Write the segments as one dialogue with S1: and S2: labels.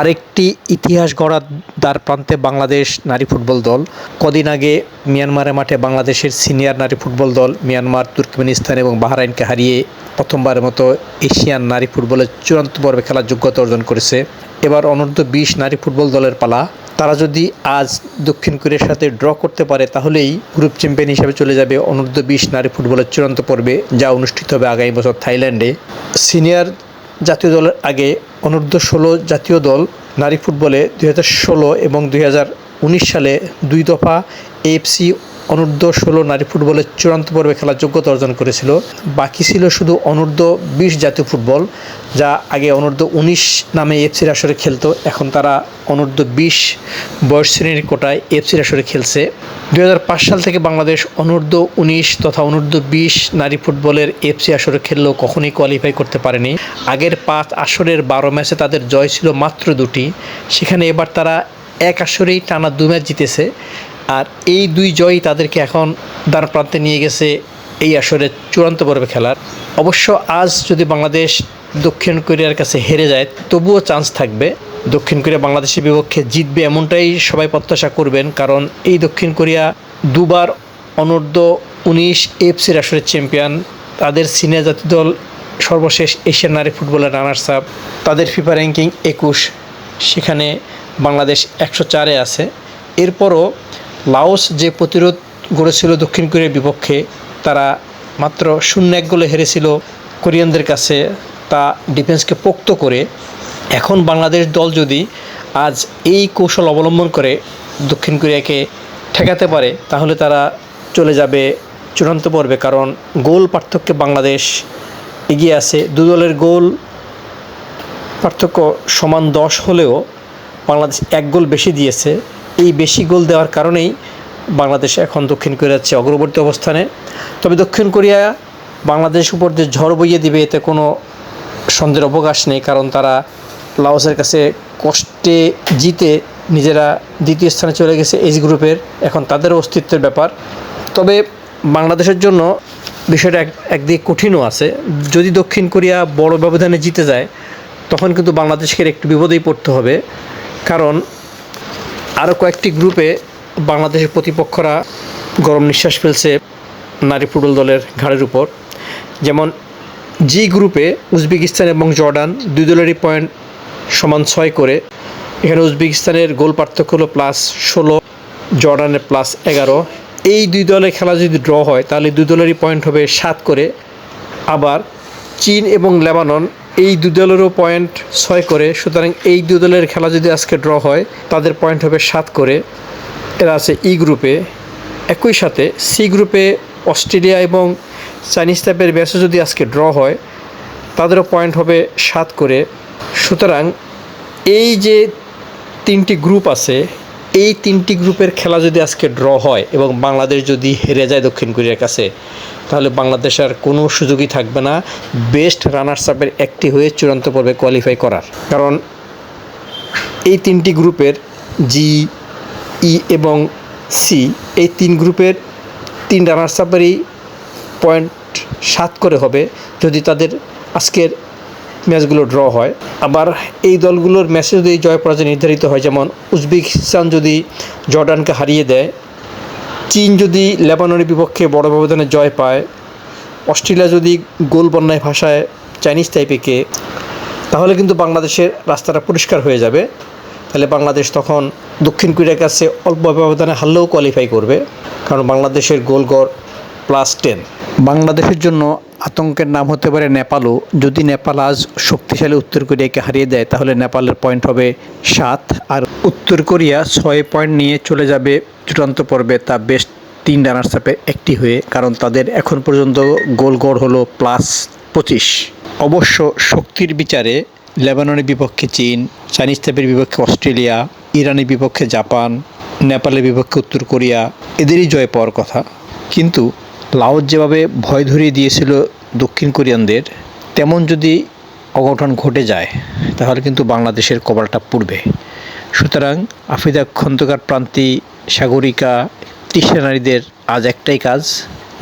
S1: আরেকটি ইতিহাস গড়ার দ্বার প্রান্তে বাংলাদেশ নারী ফুটবল দল। কদিন আগে মিয়ানমারের মাঠে বাংলাদেশের সিনিয়র নারী ফুটবল দল মিয়ানমার, তুর্কমেনিস্তান এবং বাহরাইনকে হারিয়ে প্রথমবারের মতো এশিয়ান নারী ফুটবলের চূড়ান্ত পর্বে খেলার যোগ্যতা অর্জন করেছে। এবার অনূর্ধ্ব বিশ নারী ফুটবল দলের পালা। তারা যদি আজ দক্ষিণ কোরিয়ার সাথে ড্র করতে পারে, তাহলেই গ্রুপ চ্যাম্পিয়ন হিসেবে চলে যাবে অনূর্ধ্ব বিশ নারী ফুটবলের চূড়ান্ত পর্বে, যা অনুষ্ঠিত হবে আগামী বছর থাইল্যান্ডে। সিনিয়র জাতীয় দলের আগে অনূর্ধ্ব ষোলো জাতীয় দল নারী ফুটবলে দুই হাজার ষোলো এবং দুই হাজার উনিশ সালে দুই দফা এএফসি অনূর্ধ্ব ষোলো নারী ফুটবলের চূড়ান্ত পর্বে খেলার যোগ্যতা অর্জন করেছিল। বাকি ছিল শুধু অনূর্ধ্ব বিশ জাতীয় ফুটবল, যা আগে অনূর্ধ্ব উনিশ নামে এফসির আসরে খেলতো, এখন তারা অনূর্ধ্ব বিশ বয়স শ্রেণির কোটায় এফসির আসরে খেলছে। দু হাজার পাঁচ সাল থেকে বাংলাদেশ অনূর্ধ্ব উনিশ তথা অনূর্ধ্ব বিশ নারী ফুটবলের এফসি আসরে খেললেও কখনোই কোয়ালিফাই করতে পারেনি। আগের পাঁচ আসরের বারো ম্যাচে তাদের জয় ছিল মাত্র দুটি। সেখানে এবার তারা এক আসরেই টানা দু ম্যাচ জিতেছে। আর এই দুই জয়ই তাদেরকে এখন দ্বার প্রান্তে নিয়ে গেছে এই আসরে চূড়ান্ত পর্বে খেলার। অবশ্য আজ যদি বাংলাদেশ দক্ষিণ কোরিয়ার কাছে হেরে যায়, তবুও চান্স থাকবে। দক্ষিণ কোরিয়া বাংলাদেশের বিপক্ষে জিতবে এমনটাই সবাই প্রত্যাশা করবেন, কারণ এই দক্ষিণ কোরিয়া দুবার অনূর্ধ্ব উনিশ এফসির আসরের চ্যাম্পিয়ন তাদের সিনিয়র জাতীয় দল সর্বশেষ এশিয়ান নারী ফুটবলের রানার্স আপ তাদের ফিফা র্যাঙ্কিং একুশ। সেখানে বাংলাদেশ একশো চারে আছে। এরপরও লাওস যে প্রতিরোধ গড়েছিল দক্ষিণ কোরিয়ার বিপক্ষে, তারা মাত্র শূন্য এক গোলে হেরেছিল কোরিয়ানদের কাছে, তা ডিফেন্সকে পোক্ত করে। এখন বাংলাদেশ দল যদি আজ এই কৌশল অবলম্বন করে দক্ষিণ কোরিয়াকে ঠেকাতে পারে, তাহলে তারা চলে যাবে চূড়ান্ত পর্বে, কারণ গোল পার্থক্যে বাংলাদেশ এগিয়ে আছে। দু দলের গোল পার্থক্য সমান দশ হলেও বাংলাদেশ এক গোল বেশি দিয়েছে। এই বেশি গোল দেওয়ার কারণেই বাংলাদেশ এখন দক্ষিণ কোরিয়ার চেয়ে অগ্রবর্তী অবস্থানে। তবে দক্ষিণ কোরিয়া বাংলাদেশ উপর যে ঝড় বইয়ে দিবে, এতে কোনো সন্দেহের অবকাশ নেই, কারণ তারা লাওসের কাছে কষ্টে জিতে নিজেরা দ্বিতীয় স্থানে চলে গেছে এইচ গ্রুপের। এখন তাদের অস্তিত্বের ব্যাপার। তবে বাংলাদেশের জন্য বিষয়টা এক একদিকে কঠিনও আছে। যদি দক্ষিণ কোরিয়া বড় ব্যবধানে জিতে যায়, তখন কিন্তু বাংলাদেশকে একটু বিপদেই পড়তে হবে। কারণ আরও কয়েকটি গ্রুপে বাংলাদেশের প্রতিপক্ষরা গরম নিঃশ্বাস ফেলছে নারী ফুটবল দলের ঘাড়ের উপর। যেমন, জি গ্রুপে উজবেকিস্তান এবং জর্ডান দুই দলেরই পয়েন্ট সমান ছয় করে। এখানে উজবেকিস্তানের গোল পার্থক্য হলো প্লাস ষোলো, জর্ডানের প্লাস এগারো। এই দুই দলের খেলা যদি ড্র হয়, তাহলে দুই দলেরই পয়েন্ট হবে সাত করে। আবার চীন এবং লেবানন এই দু দলেরও পয়েন্ট ছয় করে। সুতরাং এই দু দলের খেলা যদি আজকে ড্র হয়, তাদের পয়েন্ট হবে সাত করে। এরা আছে ই গ্রুপে একই সাথে সি গ্রুপে অস্ট্রেলিয়া এবং চাইনিজ টাইপের ম্যাচও যদি আজকে ড্র হয়, তাদেরও পয়েন্ট হবে সাত করে। সুতরাং এই যে তিনটি গ্রুপ আছে এই তিনটি গ্রুপের খেলা যদি আজকে ড্র হয় এবং বাংলাদেশ যদি হেরে যায় দক্ষিণ কোরিয়ার কাছে, তাহলে বাংলাদেশ আর কোনো সুযোগই থাকবে না। বেস্ট রানার্স আপের একটি হয়ে চূড়ান্ত পর্বে কোয়ালিফাই করার। কারণ এই তিনটি গ্রুপের জি, ই এবং সি, এই তিন গ্রুপের তিন রানার্স আপেরই পয়েন্ট সাত করে হবে। যদি তাদের আজকের ম্যাচগুলো ড্র হয়। আবার এই দলগুলোর ম্যাচে যদি জয় পরাজয় নির্ধারিত হয়, যেমন উজবেকিস্তান যদি জর্ডানকে হারিয়ে দেয়, চীন যদি লেবাননের বিপক্ষে বড় ব্যবধানে জয় পায়, অস্ট্রেলিয়া যদি গোল বন্যায় ভাষায় চাইনিজ টাইপেকে, তাহলে কিন্তু বাংলাদেশের রাস্তাটা পরিষ্কার হয়ে যাবে। তাহলে বাংলাদেশ তখন দক্ষিণ কোরিয়ার কাছে অল্প ব্যবধানে হারলেও কোয়ালিফাই করবে। কারণ বাংলাদেশের গোল গড় প্লাস টেন বাংলাদেশের জন্য আতঙ্কের নাম হতে পারে নেপালও। যদি নেপাল আজ শক্তিশালী উত্তর কোরিয়াকে হারিয়ে দেয়, তাহলে নেপালের পয়েন্ট হবে সাত। আর উত্তর কোরিয়া ছয় পয়েন্ট নিয়ে চলে যাবে চূড়ান্ত পর্বে, তা বেশ তিন রানার্স আপে একটি হয়ে, কারণ তাদের এখন পর্যন্ত গোল গড় হলো প্লাস পঁচিশ। অবশ্য শক্তির বিচারে লেবাননের বিপক্ষে চীন, চাইনিজ টাইপের বিপক্ষে অস্ট্রেলিয়া, ইরানের বিপক্ষে জাপান, নেপালের বিপক্ষে উত্তর কোরিয়া, এদেরই জয় পাওয়ার কথা। কিন্তু লাওস যেভাবে ভয় ধরিয়ে দিয়েছিল দক্ষিণ কোরিয়ানদের, তেমন যদি অঘটন ঘটে যায়, তাহলে কিন্তু বাংলাদেশের কপালটা পুড়বে। সুতরাং আফিদা খন্দকার প্রান্তি সাগরিকা তৃষ্ণা নারীদের আজ একটাই কাজ,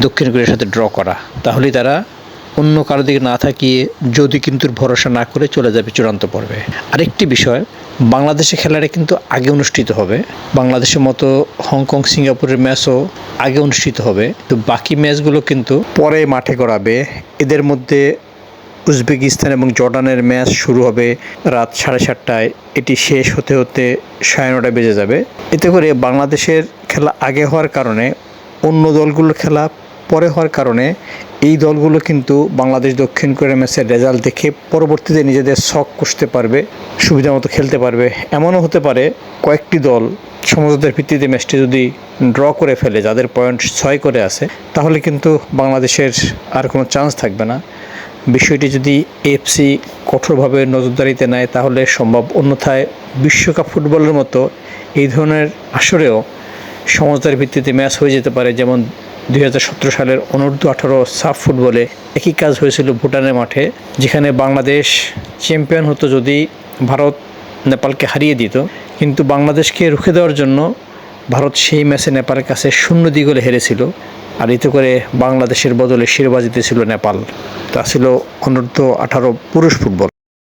S1: দক্ষিণ কোরিয়ার সাথে ড্র করা। তাহলে তারা অন্য কারও দিকে না থাকিয়ে যদি কিন্তু ভরসা না করে চলে যাবে চূড়ান্ত পর্বে। আরেকটি বিষয় বাংলাদেশে খেলাটা কিন্তু আগে অনুষ্ঠিত হবে। বাংলাদেশের মতো হংকং, সিঙ্গাপুরের ম্যাচও আগে অনুষ্ঠিত হবে। তো বাকি ম্যাচগুলো কিন্তু পরে মাঠে গড়াবে। এদের মধ্যে উজবেকিস্তান এবং জর্ডানের ম্যাচ শুরু হবে রাত সাড়ে সাতটায়। এটি শেষ হতে হতে সাড়ে নটায় বেজে যাবে। এতে করে বাংলাদেশের খেলা আগে হওয়ার কারণে অন্য দলগুলোর খেলা পরে হওয়ার কারণে এই দলগুলো কিন্তু বাংলাদেশ দক্ষিণ কোরিয়া ম্যাচের রেজাল্ট দেখে পরবর্তীতে নিজেদের শখ কষতে পারবে, সুবিধা মতো খেলতে পারবে। এমনও হতে পারে কয়েকটি দল সমঝোতার ভিত্তিতে ম্যাচটি যদি ড্র করে ফেলে, যাদের পয়েন্ট ছয় করে আছে, তাহলে কিন্তু বাংলাদেশের আর কোনো চান্স থাকবে না। বিষয়টি যদি এফসি কঠোরভাবে নজরদারিতে নেয়, তাহলে সম্ভব। অন্যথায় বিশ্বকাপ ফুটবলের মতো এই ধরনের আসরেও সমঝদার ভিত্তিতে ম্যাচ হয়ে যেতে পারে, যেমন দুই হাজার সতেরো সালের অনূর্ধ্ব আঠারো সাফ ফুটবলে একই কাজ হয়েছিল ভুটানের মাঠে, যেখানে বাংলাদেশ চ্যাম্পিয়ন হতো যদি ভারত নেপালকে হারিয়ে দিত। কিন্তু বাংলাদেশকে রুখে দেওয়ার জন্য ভারত সেই ম্যাচে নেপালের কাছে শূন্য দিগলে হেরেছিল আর এতে করে বাংলাদেশের বদলে শিরোপা জিতেছিল নেপাল। তা ছিল অনূর্ধ্ব আঠারো পুরুষ ফুটবল।